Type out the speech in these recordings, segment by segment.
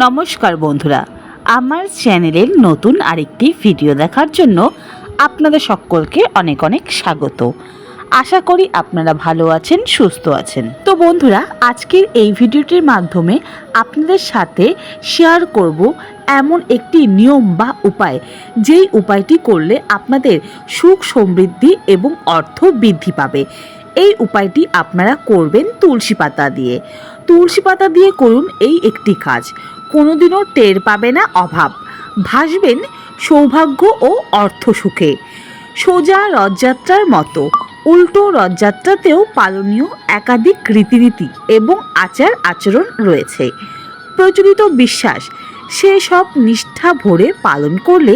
নমস্কার বন্ধুরা, আমার চ্যানেলের নতুন আরেকটি ভিডিও দেখার জন্য আপনাদের সকলকে অনেক অনেক স্বাগত। আশা করি আপনারা ভালো আছেন, সুস্থ আছেন। তো বন্ধুরা, আজকের এই ভিডিওটির মাধ্যমে আপনাদের সাথে শেয়ার করব এমন একটি নিয়ম বা উপায়, যেই উপায়টি করলে আপনাদের সুখ সমৃদ্ধি এবং অর্থ বৃদ্ধি পাবে। এই উপায়টি আপনারা করবেন তুলসী পাতা দিয়ে। তুলসী পাতা দিয়ে করুন এই একটি কাজ। কোনোদিনও টের পাবে না অভাব। ভাসবেন সৌভাগ্য ও অর্থ সুখে। সোজা রথযাত্রার মতো। উল্টো রথযাত্রাতেও পালনীয় একাধিক রীতিনীতি এবং আচার আচরণ রয়েছে। প্রচলিত বিশ্বাস সেসব নিষ্ঠা ভরে পালন করলে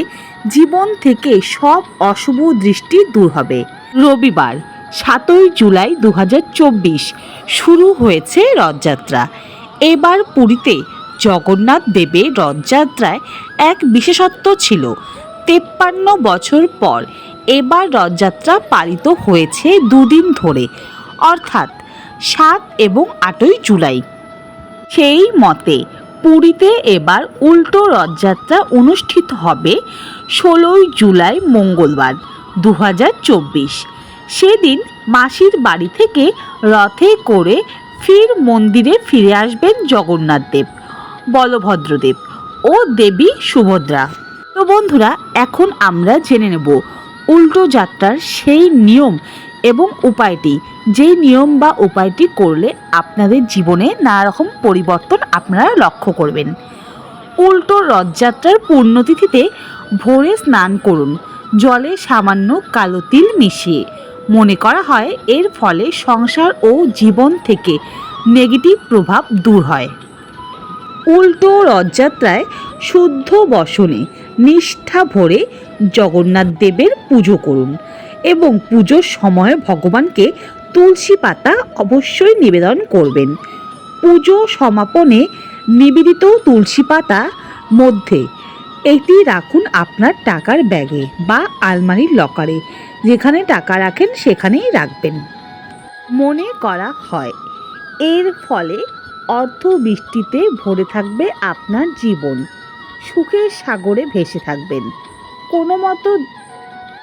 জীবন থেকে সব অশুভ দৃষ্টি দূর হবে। রবিবার, সাতই জুলাই দু হাজার চব্বিশ, শুরু হয়েছে রথযাত্রা। এবার পুরীতে জগন্নাথ দেবের রথযাত্রায় এক বিশেষত্ব ছিল, তেপ্পান্ন বছর পর এবার রথযাত্রা পালিত হয়েছে দুদিন ধরে, অর্থাৎ সাত এবং আটই জুলাই। সেই মতে পুরীতে এবার উল্টো রথযাত্রা অনুষ্ঠিত হবে ষোলোই জুলাই মঙ্গলবার দু হাজার চব্বিশ। সেদিন মাসির বাড়ি থেকে রথে করে ফির মন্দিরে ফিরে আসবেন জগন্নাথ দেব। বলভদ্রদেব ও দেবী সুভদ্রা। তো বন্ধুরা, এখন আমরা জেনে নেব উল্টো যাত্রার সেই নিয়ম এবং উপায়টি। যেই নিয়ম বা উপায়টি করলে আপনাদের জীবনে নানা রকম পরিবর্তন আপনারা লক্ষ্য করবেন। উল্টো রথযাত্রার পূর্ণতিথিতে ভোরে স্নান করুন, জলে সামান্য কালো তিল মিশিয়ে। মনে করা হয় এর ফলে সংসার ও জীবন থেকে নেগেটিভ প্রভাব দূর হয়। উল্টো রথযাত্রায় শুদ্ধ বসনে নিষ্ঠা ভরে জগন্নাথ দেবের পুজো করুন এবং পুজোর সময় ভগবানকে তুলসী পাতা অবশ্যই নিবেদন করবেন। পুজো সমাপনে নিবেদিত তুলসী পাতা মধ্যে এটি রাখুন আপনার টাকার ব্যাগে বা আলমারির লকারে, যেখানে টাকা রাখেন সেখানেই রাখবেন। মনে করা হয়, এর ফলে অর্থ বৃষ্টিতে ভরে থাকবে আপনার জীবন। সুখের সাগরে ভেসে থাকবেন। কোনো মতো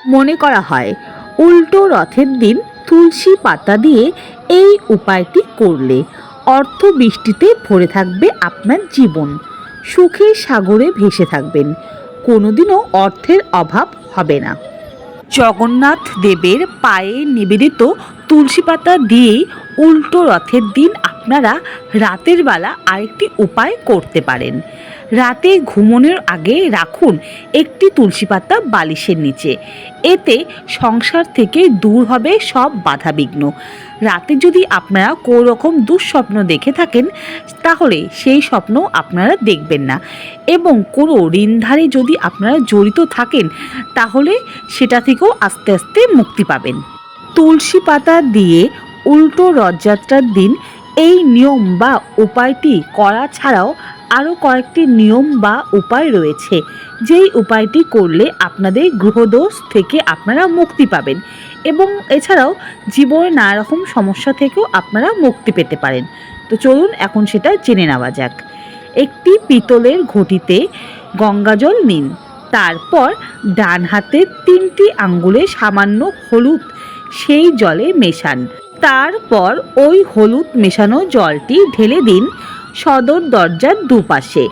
মনে করা হয়, উল্টো রথের দিন তুলসী পাতা দিয়ে এই উপায়টি করলে অর্থ বৃষ্টিতে ভরে থাকবে আপনার জীবন। সুখের সাগরে ভেসে থাকবেন। কোনোদিনও অর্থের অভাব হবে না। জগন্নাথ দেবের পায়ে নিবেদিত তুলসী পাতা দিয়েই উল্টো রথের দিন আপনারা রাতের বেলা আরেকটি উপায় করতে পারেন। রাতে ঘুমোনোর আগে রাখুন একটি তুলসী পাতা বালিশের নিচে। এতে সংসার থেকে দূর হবে সব বাধাবিঘ্ন। রাতে যদি আপনারা কোনো রকম দুঃস্বপ্ন দেখে থাকেন, তাহলে সেই স্বপ্ন আপনারা দেখবেন না। এবং কোনো ঋণধারে যদি আপনারা জড়িত থাকেন, তাহলে সেটা থেকেও আস্তে আস্তে মুক্তি পাবেন। তুলসী পাতা দিয়ে উল্টো রথযাত্রার দিন এই নিয়ম বা উপায়টি করা ছাড়াও আরও কয়েকটি নিয়ম বা উপায় রয়েছে। যেই উপায়টি করলে আপনাদের গ্রহদোষ থেকে আপনারা মুক্তি পাবেন এবং এছাড়াও জীবনে নানা রকম সমস্যা থেকেও আপনারা মুক্তি পেতে পারেন। তো চলুন এখন সেটা জেনে নেওয়া যাক। একটি পিতলের ঘটিতে গঙ্গাজল নিন। তারপর ডান হাতের তিনটি আঙ্গুলে সামান্য হলুদ সেই জলে মেশান। তারপর ওই হলুদ মেশানো জলটি ঢেলে দিন সদর দরজার দুপাশে।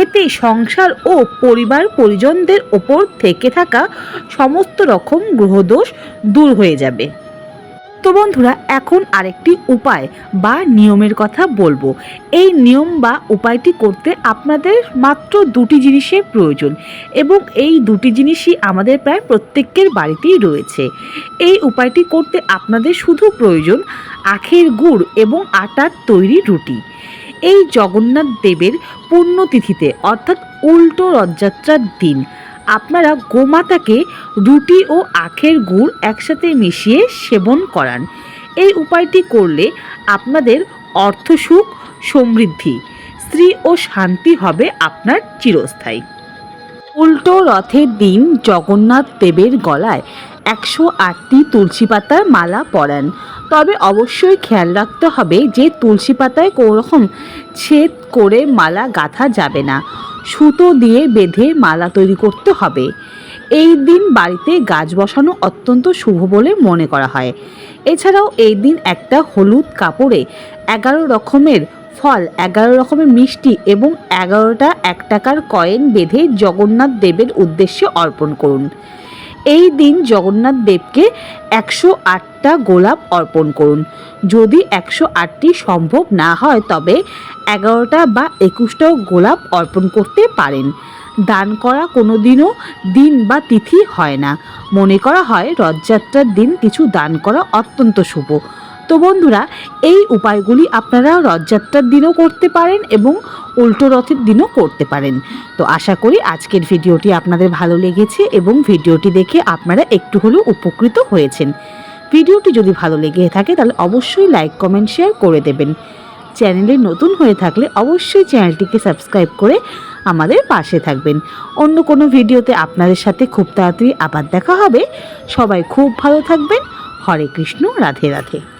এতে সংসার ও পরিবার পরিজনদের ওপর থেকে থাকা সমস্ত রকম গ্রহদোষ দূর হয়ে যাবে। তো বন্ধুরা এখন আরেকটি উপায় বা নিয়মের কথা বলব। এই নিয়ম বা উপায়টি করতে আপনাদের মাত্র দুটি জিনিসের প্রয়োজন এবং এই দুটি জিনিসই আমাদের প্রায় প্রত্যেকের বাড়িতেই রয়েছে। এই উপায়টি করতে আপনাদের শুধু প্রয়োজন আখের গুড় এবং আটার তৈরি রুটি। এই জগন্নাথ দেবের পুণ্যতিথিতে, অর্থাৎ উল্টো রথযাত্রার দিন আপনারা গোমাতাকে রুটি ও আখের গুড় একসাথে মিশিয়ে সেবন করান। এই উপায়টি করলে আপনাদের অর্থসুখ সমৃদ্ধি, স্ত্রী ও শান্তি হবে আপনার চিরস্থায়ী। উল্টো রথের দিন জগন্নাথ দেবের গলায় একশো আটটি তুলসী পাতার মালা পরান। তবে অবশ্যই খেয়াল রাখতে হবে যে তুলসী পাতায় কোনো রকম ছেদ করে মালা গাঁথা যাবে না। সুতো দিয়ে বেঁধে মালা তৈরি করতে হবে। এই দিন বাড়িতে গাছ বসানো অত্যন্ত শুভ বলে মনে করা হয়। এছাড়াও এই দিন একটা হলুদ কাপড়ে এগারো রকমের ফল, এগারো রকমের মিষ্টি এবং এগারোটা এক টাকার কয়েন বেঁধে জগন্নাথ দেবের উদ্দেশ্যে অর্পণ করুন। এই দিন জগন্নাথ দেবকে একশো আটটা গোলাপ অর্পণ করুন। যদি একশো আটটি সম্ভব না হয়, তবে এগারোটা বা একুশটাও গোলাপ অর্পণ করতে পারেন। দান করা কোনো দিনও দিন বা তিথি হয় না। মনে করা হয়, রথযাত্রার দিন কিছু দান করা অত্যন্ত শুভ। তো বন্ধুরা, এই উপায়গুলি আপনারা রথযাত্রার দিনও করতে পারেন এবং উল্টো রথের দিনও করতে পারেন। তো আশা করি আজকের ভিডিওটি আপনাদের ভালো লেগেছে এবং ভিডিওটি দেখে আপনারা একটু হলেও উপকৃত হয়েছেন। ভিডিওটি যদি ভালো লেগে থাকে তাহলে অবশ্যই লাইক, কমেন্ট, শেয়ার করে দেবেন। চ্যানেলে নতুন হয়ে থাকলে অবশ্যই চ্যানেলটিকে সাবস্ক্রাইব করে আমাদের পাশে থাকবেন। অন্য কোনো ভিডিওতে আপনাদের সাথে খুব তাড়াতাড়ি আবার দেখা হবে। সবাই খুব ভালো থাকবেন। হরে কৃষ্ণ, রাধে রাধে।